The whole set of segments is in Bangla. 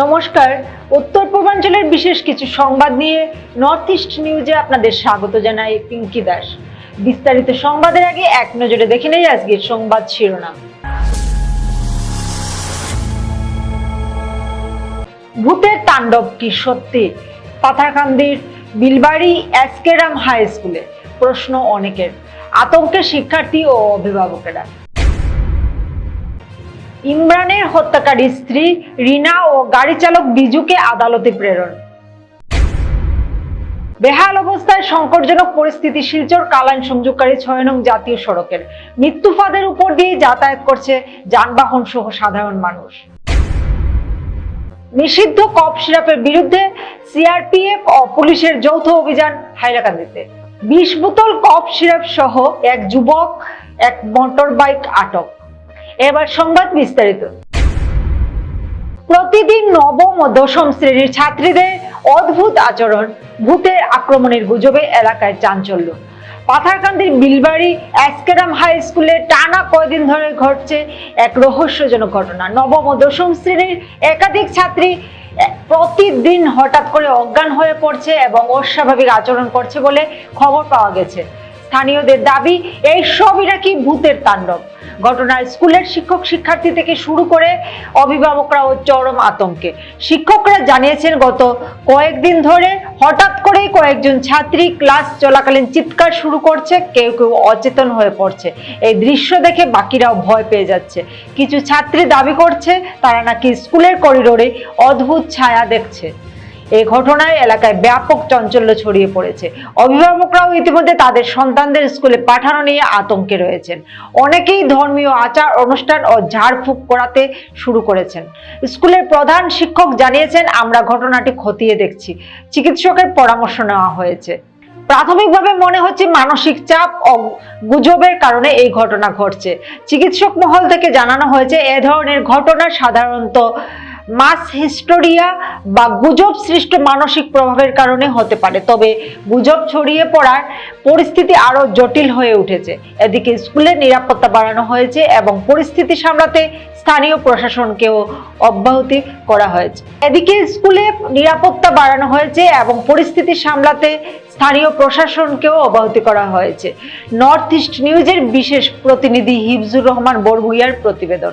নমস্কার। উত্তর পূর্বাঞ্চলের বিশেষ কিছু সংবাদ নিয়ে নর্থ ইস্ট নিউজে আপনাদের স্বাগত জানাই পিঙ্কি দাস। বিস্তারিত সংবাদের আগে এক নজরে দেখে নেই আজকের সংবাদ শিরোনাম। ভূতের তাণ্ডব কি সত্যি? পাথারকান্দির বিলবাড়ি এসকেরাম হাই স্কুলে প্রশ্ন অনেকের। আতঙ্কে শিক্ষার্থী ও অভিভাবকেরা। ইমরানের হত্যাকারী স্ত্রী রিনা ও গাড়ি চালক বিজুকে আদালতে প্রেরণ। বেহাল অবস্থায় সংকটজনক পরিস্থিতি শিলচর কালাইন সংযোগকারী ছয় নং জাতীয় সড়কের। মৃত্যু ফাঁদের উপর দিয়ে যাতায়াত করছে যানবাহন সহ সাধারণ মানুষ। নিষিদ্ধ কপ সিরাপের বিরুদ্ধে সিআরপিএফ ও পুলিশের যৌথ অভিযান হাইলাকান্দিতে। বিশ বোতল কপ সিরাপ সহ এক যুবক, এক মোটর বাইক আটক। এবার সংবাদ বিস্তারিত। প্রতিদিন নবম ও দশম শ্রেণির ছাত্রীদের অদ্ভুত আচরণ, ভূতের আক্রমণের গুজবে এলাকায় চাঞ্চল্য। পাথারকান্দির বিলবাড়ি অ্যাসকেরাম হাই স্কুলে টানা কয়দিন ধরে ঘটছে এক রহস্যজনক ঘটনা। নবম ও দশম শ্রেণির একাধিক ছাত্রী প্রতিদিন হঠাৎ করে অজ্ঞান হয়ে পড়ছে এবং অস্বাভাবিক আচরণ করছে বলে খবর পাওয়া গেছে। স্থানীয়দের দাবি, এই সবই নাকি ভূতের তাণ্ডব। ঘটনায় স্কুলের শিক্ষক শিক্ষার্থী থেকে শুরু করে অভিভাবকরাও চরম আতঙ্কে। শিক্ষকরা জানিয়েছেন, গত কয়েকদিন ধরে হঠাৎ করেই কয়েকজন ছাত্রী ক্লাস চলাকালীন চিৎকার শুরু করছে, কেউ কেউ অচেতন হয়ে পড়ছে। এই দৃশ্য দেখে বাকিরাও ভয় পেয়ে যাচ্ছে। কিছু ছাত্রী দাবি করছে, তারা নাকি স্কুলের করিডোরে অদ্ভুত ছায়া দেখছে। এই ঘটনায় এলাকায় ব্যাপক চাঞ্চল্য ছড়িয়ে পড়েছে। অভিভাবকরাও ইতিমধ্যে তাদের সন্তানদের স্কুলে পাঠানো নিয়ে আতঙ্কে রয়েছেন। অনেকেই ধর্মীয় আচার, অনুষ্ঠান ও ঝাড়ফুঁক করাতে শুরু করেছেন। স্কুলের প্রধান শিক্ষক জানিয়েছেন, আমরা ঘটনাটি খতিয়ে দেখছি। চিকিৎসকের পরামর্শ নেওয়া হয়েছে। প্রাথমিকভাবে মনে হচ্ছে মানসিক চাপ ও গুজবের কারণে এই ঘটনা ঘটছে। চিকিৎসক মহল থেকে জানানো হয়েছে, এ ধরনের ঘটনা সাধারণত মাস হিস্টোরিয়া বা গুজব সৃষ্ট মানসিক প্রভাবের কারণে হতে পারে। তবে গুজব ছড়িয়ে পড়ার পরিস্থিতি আরও জটিল হয়ে উঠেছে। এদিকে স্কুলের নিরাপত্তা বাড়ানো হয়েছে এবং পরিস্থিতি সামলাতে স্থানীয় প্রশাসনকেও অব্যাহতি করা হয়েছে। এদিকে স্কুলে নিরাপত্তা বাড়ানো হয়েছে এবং পরিস্থিতি সামলাতে স্থানীয় প্রশাসনকেও অব্যাহতি করা হয়েছে। নর্থ ইস্ট নিউজের বিশেষ প্রতিনিধি হিফজুর রহমান বড়ভুইয়ার প্রতিবেদন।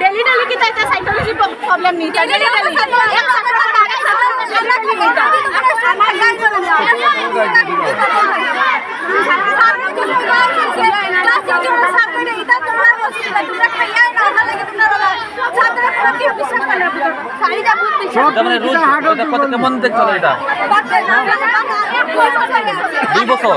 ডেলি ডেলি কি তাইতে সাইকোলজি প্রবলেম নি ডেলি ডেলি মানে কেমন চলে এটা দুই বছর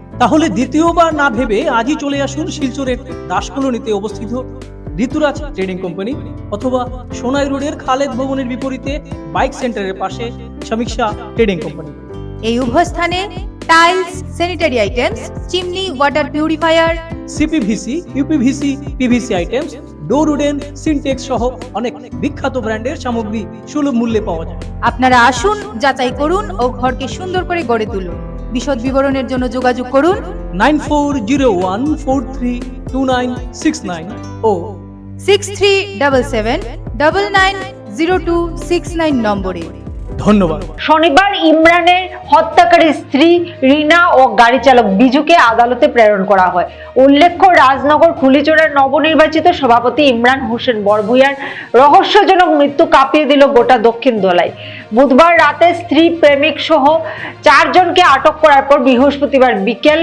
তাহলে দ্বিতীয়বার না ভেবে আজই চলে আসুন শিলচরের দাসকলোনিতে অবস্থিত ঋতুরাজ ট্রেডিং কোম্পানি অথবা সোনাই রোডের খালেদ ভবনের বিপরীতে বাইক সেন্টারের পাশে সমীক্ষা ট্রেডিং কোম্পানি। এই উভয় স্থানে tiles sanitary items chimney water purifier CPVC UPVC PVC items door wooden Sintex সহ অনেক বিখ্যাত ব্র্যান্ডের সামগ্রী সুলভ মূল্যে পাওয়া যায়। আপনারা আসুন যাচাই করুন ও ঘরকে সুন্দর করে গড়ে তুলুন। বিশদ বিবরণের জন্য যোগাযোগ করুন nine four zero one four three two nine six nine ও six three double seven double nine zero two six nine নম্বরে। ধন্যবাদ। শনিবার ইমরানের হত্যাকারী স্ত্রী রিনা ও গাড়ি চালক বিজুকে আদালতে প্রেরণ করা হয়। উল্লেখ্য, রাজনগর খুলিচোড়ার নবনির্বাচিত সভাপতি ইমরান হোসেন বরভুইয়ার রহস্যজনক মৃত্যু কাঁপিয়ে দিল গোটা দক্ষিণ দোলায়। বুধবার রাতে স্ত্রী প্রেমিক সহ চারজনকে আটক করার পর বৃহস্পতিবার বিকেল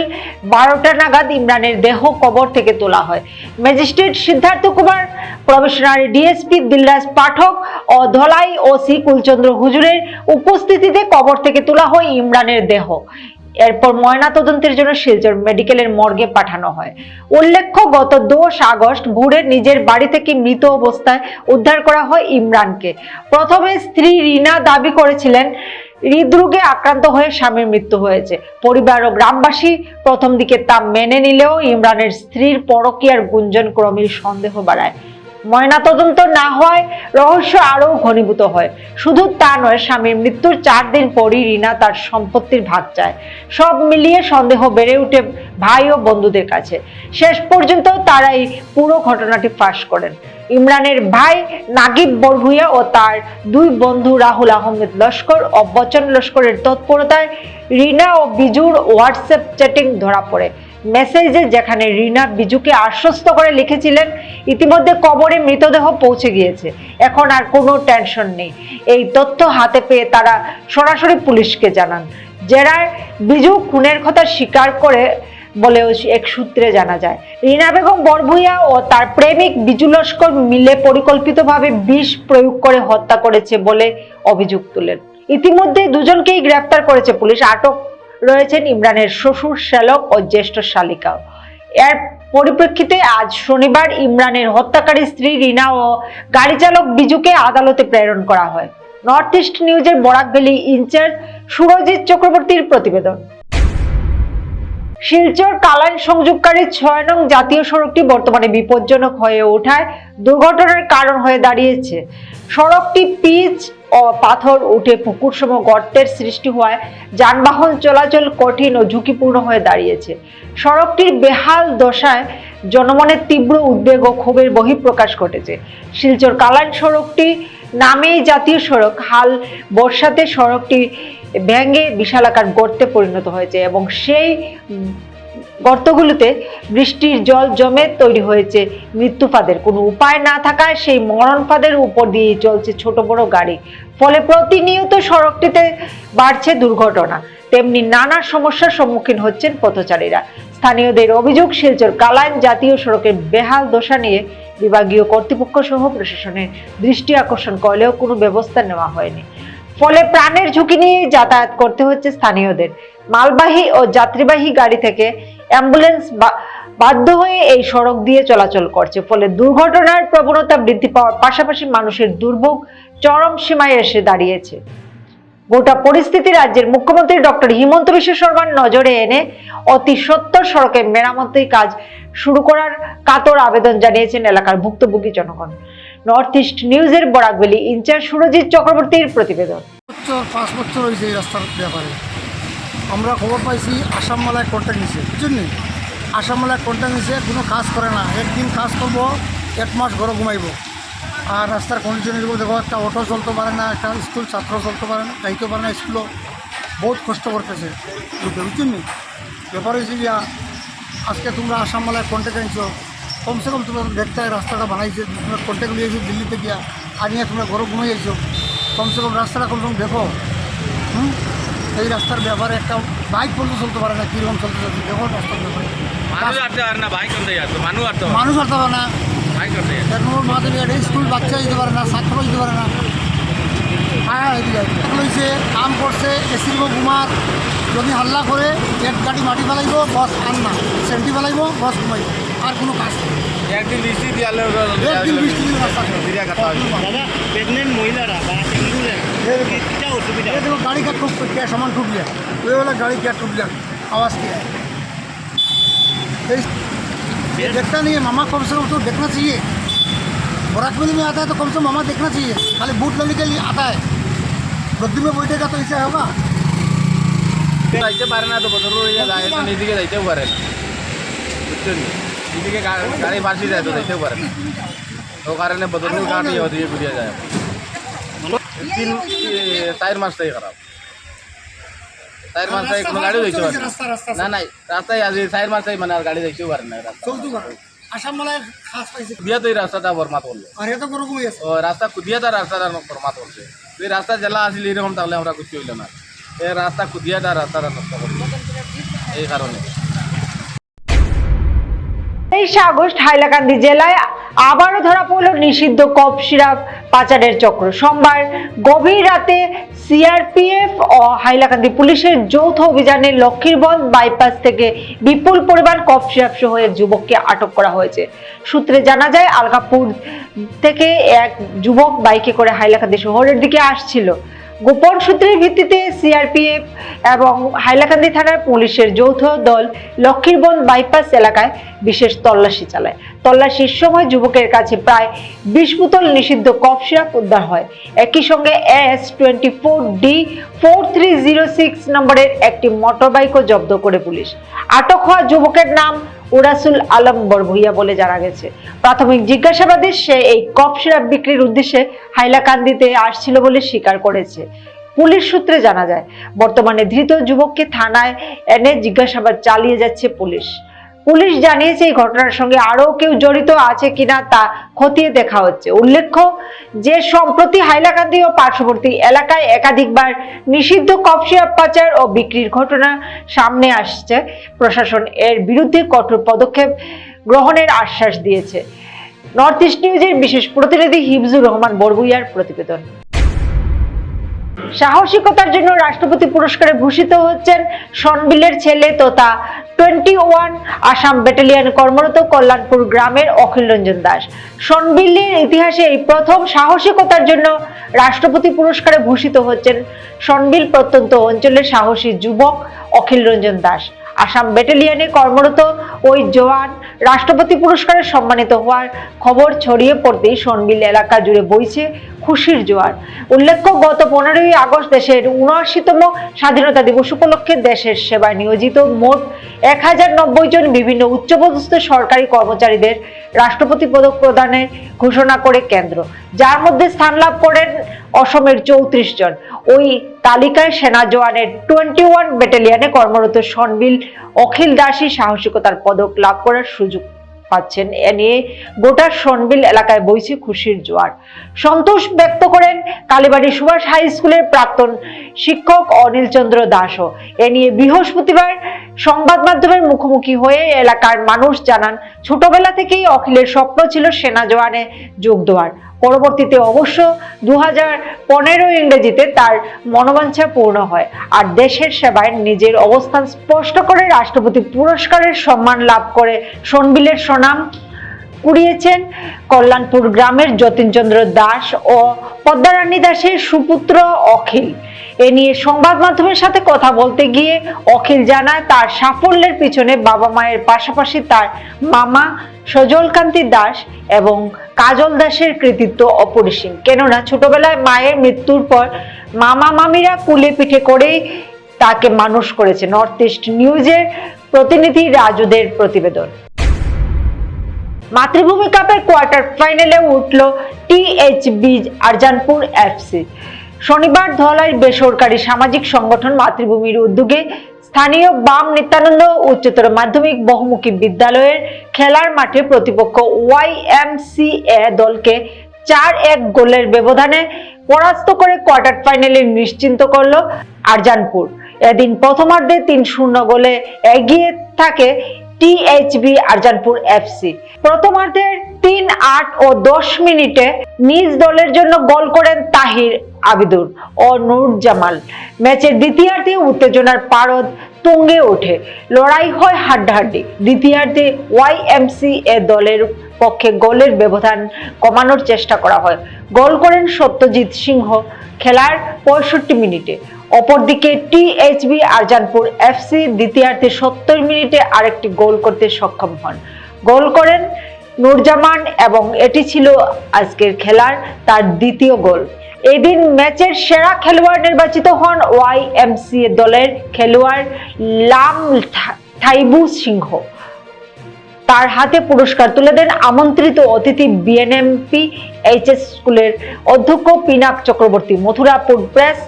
বারোটা নাগাদ ইমরানের দেহ কবর থেকে তোলা হয়। Magistrate Siddharth Kumar, probationary DSP Dilraj Pathak Dhalai OC Kulchandra হুজুরের উপস্থিতিতে কবর থেকে তোলা হয় ইমরানের দেহ। এরপর ময়না তদন্তের জন্য শিলচর মেডিকেলের মর্গে পাঠানো হয়। উল্লেখ্য, গত দোষ আগস্ট ভোরে নিজের বাড়ি থেকে মৃত অবস্থায় উদ্ধার করা হয় ইমরানকে। প্রথমে স্ত্রী রিনা দাবি করেছিলেন, হৃদরোগে আক্রান্ত হয়ে স্বামীর মৃত্যু হয়েছে। পরিবার ও গ্রামবাসী প্রথম দিকে তা মেনে নিলেও ইমরানের স্ত্রীর পরকীয়ার গুঞ্জন ক্রমেই সন্দেহ বাড়ায়। ময়নাতদন্ত না হওয়ায় রহস্য আরও ঘনীভূত হয়। শুধু তা নয়, স্বামীর মৃত্যুর চার দিন পরই রিনা তার সম্পত্তির ভাগ চায়। সব মিলিয়ে সন্দেহ বেড়ে ওঠে ভাই ও বন্ধুদের কাছে। শেষ পর্যন্ত তারাই পুরো ঘটনাটি ফাঁস করেন। ইমরানের ভাই নাগিব বরভুইয়া ও তার দুই বন্ধু রাহুল আহমেদ লস্কর ও বচন লস্করের তৎপরতায় রিনা ও বিজুর হোয়াটসঅ্যাপ চ্যাটিং ধরা পড়ে। মেসেজে যেখানে রিনা বিজুকে আশ্বস্ত করে লিখেছিলেন, ইতিমধ্যে কবরে মৃতদেহ পৌঁছে গিয়েছে। এখন আর কোনো টেনশন নেই। এই তথ্য হাতে পেয়ে তারা সরাসরি পুলিশকে জানান। জেরার বিজু খুনের কথা স্বীকার করে বলেও এক সূত্রে জানা যায়। রিনা বেগম বরভুইয়া ও তার প্রেমিক বিজু লস্কর মিলে পরিকল্পিতভাবে বিষ প্রয়োগ করে হত্যা করেছে বলে অভিযোগ তুলেন। ইতিমধ্যে দুজনকেই গ্রেপ্তার করেছে পুলিশ। আটক রয়েছেন ইমরানের শ্বশুর, শ্যালক ও জ্যেষ্ঠ শালিকাও এর পরিপ্রেক্ষিতে আজ শনিবার ইমরানের হত্যাকারী স্ত্রী রিনা ও গাড়ি চালক বিজুকে আদালতে প্রেরণ করা হয়। নর্থ ইস্ট নিউজের বরাক ভ্যালি ইনচার্জ সুরজিৎ চক্রবর্তীর প্রতিবেদন। শিলচর কালাইন সংযোগকারী ছয় নং জাতীয় সড়কটি বর্তমানে বিপজ্জনক হয়ে ওঠায় দুর্ঘটনার কারণ হয়ে দাঁড়িয়েছে। সড়কটি পিচ ও পাথর উঠে পুকুরসম গর্তের সৃষ্টি হওয়ায় যানবাহন চলাচল কঠিন ও ঝুঁকিপূর্ণ হয়ে দাঁড়িয়েছে। সড়কটির বেহাল দশায় জনমনের তীব্র উদ্বেগ ও ক্ষোভের বহিঃপ্রকাশ ঘটেছে। শিলচর কালাইন সড়কটি নামেই জাতীয় সড়ক। হাল বর্ষাতে সড়কটি ভেঙে বিশালাকার গর্তে পরিণত হয়েছে এবং সেই গর্তগুলোতে বৃষ্টির জল জমে তৈরি হয়েছে। মৃত্যুফাদের কোনো উপায় না থাকায় সেই মরণ ফাঁদের উপর দিয়ে চলছে ছোট বড় গাড়ি। ফলে প্রতিনিয়ত সড়কটিতে বাড়ছে দুর্ঘটনা। তেমনি নানা সমস্যার সম্মুখীন হচ্ছেন পথচারীরা। স্থানীয়দের অভিযোগ, শিলচর কালাইন জাতীয় সড়কের বেহাল দশা নিয়ে বিভাগীয় কর্তৃপক্ষ সহ প্রশাসনের দৃষ্টি আকর্ষণ করলেও কোনো ব্যবস্থা নেওয়া হয়নি। ফলে প্রাণের ঝুঁকি নিয়ে যাতায়াত করতে হচ্ছে স্থানীয়দের। মালবাহী ও যাত্রীবাহী গাড়ি থেকে অ্যাম্বুলেন্স বাধ্য হয়ে এই সড়ক দিয়ে চলাচল করছে। ফলে দুর্ঘটনার প্রবণতা বৃদ্ধি পাওয়ার পাশাপাশি মানুষের দুর্ভোগ চরম সীমায় এসে দাঁড়িয়েছে। গোটা পরিস্থিতি রাজ্যের মুখ্যমন্ত্রী ডক্টর হিমন্ত বিশ্ব শর্মার নজরে এনে অতি সত্তর সড়কের মেরামতির কাজ শুরু করার কাতর আবেদন জানিয়েছেন এলাকার ভুক্তভোগী জনগণ। নর্থ ইস্ট নিউজের বরাকবেলি ইনচার্জ সুরজিৎ চক্রবর্তীর প্রতিবেদন। পাঁচ বছর হয়েছে এই রাস্তার ব্যাপারে। আমরা খবর পাইছি, আসাম মালায় কন্ট্যাক্ট নিছে। নি আসাম মালায় কন্ট্যাক্ট নিছে, কোনো কাজ করে না। একদিন কাজ করব, এক মাস ঘরে ঘুমাইব। আর রাস্তার কন্ডিশনের উপর দেখো, একটা অটো চলতে পারে না, একটা স্কুল ছাত্র চলতে পারে না, যাইতে পারে না স্কুলও বহুত কষ্ট করতেছে বুঝছেন ব্যাপার হয়েছে গিয়া, আজকে তোমরা আসাম মালায় কন্ট্যাক্ট আনছো। কমসে কম তোমরা দেখতে রাস্তাটা বানাইছে তোমরা কন্ট্যাক্ট নিয়েছো দিল্লিতে গিয়া। আনিয়ে তোমরা ঘরে ঘুমাই যাইছো কমসে কম রাস্তাটা কমসে কম দেখো। হুম? এই রাস্তার ব্যাপারে একটা বাইক পর্যন্ত চলতে পারে না কীরকম চলতে চলতে দেখো রাস্তার ব্যাপারে মানুষ আসতে পারে না বাইক করতে যাচ্ছে এক নম্বর মাধ্যমে একটা স্কুল বাচ্চা যেতে পারে না। ছাত্র যেতে পারে না হ্যাঁ লইছে কাম করছে এসির ঘুমার যদি হাল্লা করে এক গাড়ি মাটি ফেলাইব বস আন না সেন্টি ফেলাইব বস ঘুমাইব আর কোনো কাজ নেই একদিন বৃষ্টি দিয়ালে একদিন বৃষ্টি দিলে রাস্তা খারাপ। দিরা কাটা হবে দাদা প্রেগনেন্ট মহিলারা বা টেঙ্গুরা क्या অসুবিধা ये देखो गाड़ी का टूट क्या सामान टूट गया ये वाला गाड़ी क्या टूट गया आवाज़ क्या है ये इस- ये देखता नहीं है मामा कम से कम तो देखना चाहिए बराकबली में आता है तो कम से कम मामा देखना चाहिए खाली बूट लेने के लिए आता है गद्दी में बैठेगा तो ऐसा होगा যাইতে পারে না তো বদল হয়ে যায় এখন এদিকে যাইতেও পারে না বুঝছেন এদিকে গাড়ি বাসি যায় তো যাইতেও পারে ও কারণে বদল কারণে ওদিকে ঘুরিয়ে যায়। তিন চার মাস থেকে খারাপ। চার মাস চাই কোনো গাড়ি যাইতে পারে না। না রাস্তায় আজি চার মাস চাই মানে আর গাড়ি যাইতেও পারে না রাস্তা। এই রাস্তাটা বরমাত করল। আর এত গরু কমে গেছে ও রাস্তা কুদিয়া রাস্তাটা বরমাত করছে। এই রাস্তা জেলা আসলে এরকম তাহলে আমরা কিছু হইল না। এই রাস্তা কুদিয়াটা রাস্তাটা নষ্ট করল। এই কারণে। তেইশে আগস্ট হাইলাকান্দি জেলায় আবারও ধরা পড়ল নিষিদ্ধ কফ সিরাপ পাচারের চক্র। সোমবার গভীর রাতে সিআরপিএফ ও হাইলাকান্দি পুলিশের যৌথ অভিযানে লক্ষ্মীরবন্দ বাইপাস থেকে বিপুল পরিমাণ কফ সিরাপ সহ এক যুবককে আটক করা হয়েছে। সূত্রে জানা যায় আলগাপুর থেকে এক যুবক বাইকে করে হাইলাকান্দি শহরের দিকে আসছিল। গোপন সূত্রের ভিত্তিতে সিআরপিএফ এবং হাইলাকান্দি থানার পুলিশের যৌথ দল লক্ষ্মীরবন বাইপাস এলাকায় বিশেষ তল্লাশি চালায়। তল্লাশির সময় যুবকের কাছে প্রায় বিশ বোতল নিষিদ্ধ কফ সিরাপ উদ্ধার হয়। একই সঙ্গে S twenty four D four three zero six নম্বরের একটি মোটরবাইকও জব্দ করে পুলিশ। আটক হওয়া যুবকের নাম ওরাসুল আলম বরভুইয়া বলে জানা গেছে। প্রাথমিক জিজ্ঞাসাবাদে সে এই কফ সিরাপ বিক্রির উদ্দেশ্যে হাইলাকান্দিতে আসছিল বলে স্বীকার করেছে। পুলিশ সূত্রে জানা যায়, বর্তমানে ধৃত যুবককে থানায় এনে জিজ্ঞাসাবাদ চালিয়ে যাচ্ছে পুলিশ। পুলিশ জানিয়েছে এই ঘটনার সঙ্গে আরও কেউ জড়িত আছে কিনা তা খতিয়ে দেখা হচ্ছে। উল্লেখ্য যে সম্প্রতি হাইলাকান্দি ও পার্শ্ববর্তী এলাকায় একাধিকবার নিষিদ্ধ কফ সিরাপ পাচার ও বিক্রির ঘটনা সামনে আসছে। প্রশাসন এর বিরুদ্ধে কঠোর পদক্ষেপ গ্রহণের আশ্বাস দিয়েছে। নর্থ ইস্ট নিউজের বিশেষ প্রতিনিধি হিফজুর রহমান বরগুইয়ার প্রতিবেদন। সাহসিকতার জন্য রাষ্ট্রপতি পুরস্কারে ভূষিত হচ্ছেন সনবিলের ছেলে তথা টোয়েন্টি ওয়ান আসাম ব্যাটালিয়ন কর্মরত কল্যাণপুর গ্রামের অখিল রঞ্জন দাস। সনবিল্লির ইতিহাসে এই প্রথম সাহসিকতার জন্য রাষ্ট্রপতি পুরস্কারে ভূষিত হচ্ছেন সনবিল প্রত্যন্ত অঞ্চলের সাহসী যুবক অখিল রঞ্জন দাস। আসাম ব্যাটালিয়নে কর্মরত ওই জওয়ান রাষ্ট্রপতি পুরস্কারে সম্মানিত হওয়ার খবর ছড়িয়ে পড়তেই সোনবিল এলাকা জুড়ে বইছে খুশির জোয়ার। উল্লেখ্য, গত পনেরোই আগস্ট দেশের উনআশিতম স্বাধীনতা দিবস উপলক্ষে দেশের সেবায় নিয়োজিত মোট এক হাজার নব্বই জন বিভিন্ন উচ্চপদস্থ সরকারি কর্মচারীদের রাষ্ট্রপতি পদক প্রদানের ঘোষণা করে কেন্দ্র, যার মধ্যে স্থান লাভ করেন অসমের চৌত্রিশ জন। ওই তালিকায় সেনা জওয়ানের টোয়েন্টি ওয়ান ব্যাটালিয়নে কর্মরত সনবিল অখিল দাসী সাহসিকতার পদক লাভ করার সুযোগ পাচ্ছেন। এ নিয়ে গোটা সনবিল এলাকায় বইছে খুশির জোয়ার। সন্তোষ ব্যক্ত করেন কালীবাড়ি সুভাষ হাই স্কুলের প্রাক্তন শিক্ষক অনিল চন্দ্র দাসও। এ নিয়ে বৃহস্পতিবার সংবাদ মাধ্যমের মুখোমুখি হয়ে এলাকার মানুষ জানান, ছোটবেলা থেকেই অখিলের স্বপ্ন ছিল সেনা জওয়ানে যোগ দেওয়ার। পরবর্তীতে অবশ্য দু হাজার পনেরো ইংরেজিতে তার মনোবাঞ্ছা পূর্ণ হয় আর দেশের সেবায় নিজের অবস্থান স্পষ্ট করে রাষ্ট্রপতি পুরস্কারের সম্মান লাভ করে সনবিলের সুনাম কুড়িয়েছেন। কল্যাণপুর গ্রামের যতীনচন্দ্র দাস ও পদ্মারানী দাসের সুপুত্র অখিল। এ নিয়ে সংবাদ মাধ্যমের সাথে কথা বলতে গিয়ে অখিল জানায় তার সাফল্যের পিছনে বাবা মায়ের পাশাপাশি তার মামা সজলকান্তি দাস এবং কাজল দাসের কৃতিত্ব অপরিসীম। কেননা ছোটবেলায় মায়ের মৃত্যুর পর মামা মামিরা কুলে পিঠে করেই তাকে মানুষ করেছে নর্থ ইস্ট নিউজের প্রতিনিধি রাজুদের প্রতিবেদন। মাতৃভূমি কাপের কোয়ার্টার ফাইনালে উঠল টিএইচবি আরজানপুর এফসি। শনিবার ধলাই বেসরকারি সামাজিক সংগঠন মাতৃভূমির উদ্যোগে স্থানীয় বাম নিত্যানন্দ উচ্চতর মাধ্যমিক বহুমুখী বিদ্যালয়ের খেলার মাঠে প্রতিপক্ষ ওয়াইএমসিএ দলকে চার এক গোলের ব্যবধানে পরাস্ত করে কোয়ার্টার ফাইনালে নিশ্চিন্ত করল আরজানপুর। এদিন প্রথমার্ধে তিন শূন্য গোলে এগিয়ে থাকে টিএইচবি আরজানপুর এফসি। প্রথমার্ধের তিন, আট ও দশ মিনিটে নিজ দলের জন্য গোল করেন তাহির আবিদুর ও নূর জামাল। ম্যাচের দ্বিতীয়ার্ধে উত্তেজনার পারদ তুঙ্গে ওঠে। লড়াই হয় হাড্ডাহাড্ডি। দ্বিতীয়ার্ধে ওয়াই ওয়াইএমসি এ দলের পক্ষে গোলের ব্যবধান কমানোর চেষ্টা করা হয়। গোল করেন সত্যজিৎ সিংহ। খেলার পঁয়ষট্টি মিনিটে। অপরদিকে টিএইচবি আরজানপুর এফসি দ্বিতীয়ার্ধে সত্তর মিনিটে আরেকটি গোল করতে সক্ষম হন। গোল করেন নূরজামান এবং এটি ছিল আজকের খেলার তার দ্বিতীয় গোল। এদিন ম্যাচের সেরা খেলোয়াড় নির্বাচিত হন ওয়াই ওয়াইএমসিএ দলের খেলোয়াড় লাম থাইবু সিংহ। তার হাতে পুরস্কার তুলে দেন আমন্ত্রিত অতিথি বিএনএমপি এইচএস স্কুলের অধ্যক্ষ Pinak Chakraborty, Mathurapur press,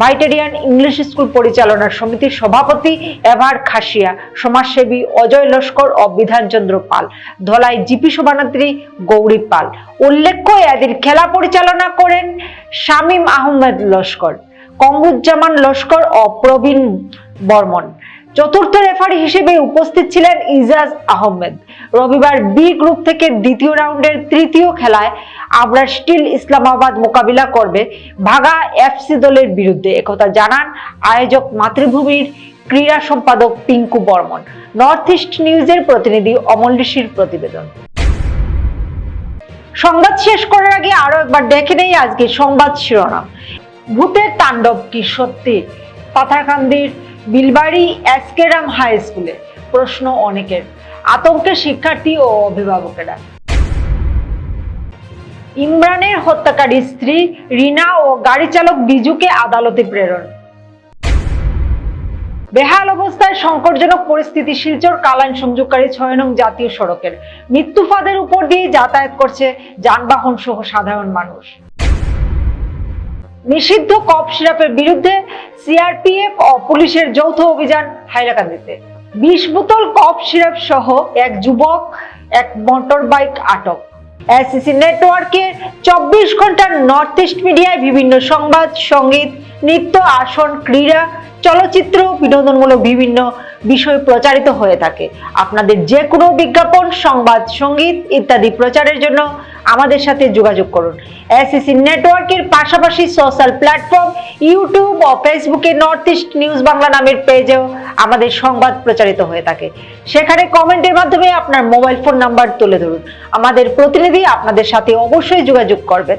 ভাইটেরিয়ান English school পরিচালনা সমিতির সভাপতি এভার খাসিয়া, সমাজসেবী অজয় লস্কর ও বিধানচন্দ্র পাল, ধলাই জিপি সভানেত্রী গৌরী পাল। উল্লেখ্য, এদের খেলা পরিচালনা করেন শামীম আহমেদ লস্কর, কঙ্গুজ্জামান লস্কর ও প্রবীণ বর্মন। চতুর্থ রেফারি হিসেবে উপস্থিত ছিলেন ইজাজ আহমেদ। রবিবার বি গ্রুপ থেকে দ্বিতীয় রাউন্ডের তৃতীয় খেলায় আবরার স্টিল ইসলামাবাদ মোকাবিলা করবে ভাগা এফসি দলের বিরুদ্ধে। একথা জানান আয়োজক মাতৃভূমির ক্রীড়া সম্পাদক পিঙ্কু বর্মন। নর্থ ইস্ট নিউজের প্রতিনিধি অমল ঋষির প্রতিবেদন। সংবাদ শেষ করার আগে আরও একবার দেখে নেই আজকে সংবাদ শিরোনাম। ভূতের তাণ্ডব কি সত্যি? পাথারকান্দির বিলবাড়ি এসকেরাম হাই স্কুলে প্রশ্ন অনেকের আতঙ্কে শিক্ষার্থী ও অভিভাবকেরা। ইমরানের হত্যাকারী স্ত্রী রিনা ও গাড়ি চালক বিজুকে আদালতে প্রেরণ। বেহাল অবস্থায় সংকটজনক পরিস্থিতি শিলচর কালাইন সংযোগকারী ছয় নং জাতীয় সড়কের মৃত্যু ফাঁদের উপর দিয়ে যাতায়াত করছে যানবাহন সহ সাধারণ মানুষ। নিষিদ্ধ কফ সিরাপের বিরুদ্ধে সিআরপিএফ ও পুলিশের যৌথ অভিযান হাইলাকান্দিতে। বিশ বোতল কপ সিরাপ সহ এক যুবক, এক মোটর বাইক আটক। এসিসি নেটওয়ার্কের চব্বিশ ঘণ্টার নর্থ ইস্ট মিডিয়ায় বিভিন্ন সংবাদ, সংগীত, নৃত্য, আসন, ক্রীড়া চলচ্চিত্র বিনোদনমূলক বিভিন্ন বিষয় প্রচারিত হয়ে থাকে। আপনাদের যে কোনো বিজ্ঞাপন, সংবাদ, সংগীত ইত্যাদি প্রচারের জন্য আমাদের সাথে যোগাযোগ করুন। এসিসি নেটওয়ার্কের পাশাপাশি সোশ্যাল প্ল্যাটফর্ম, ইউটিউব ও ফেসবুকে নর্থ ইস্ট নিউজ বাংলা নামের পেজেও আমাদের সংবাদ প্রচারিত হয়ে থাকে। সেখানে কমেন্টের মাধ্যমে আপনার মোবাইল ফোন নাম্বার তুলে ধরুন। আমাদের প্রতিনিধি আপনাদের সাথে অবশ্যই যোগাযোগ করবেন।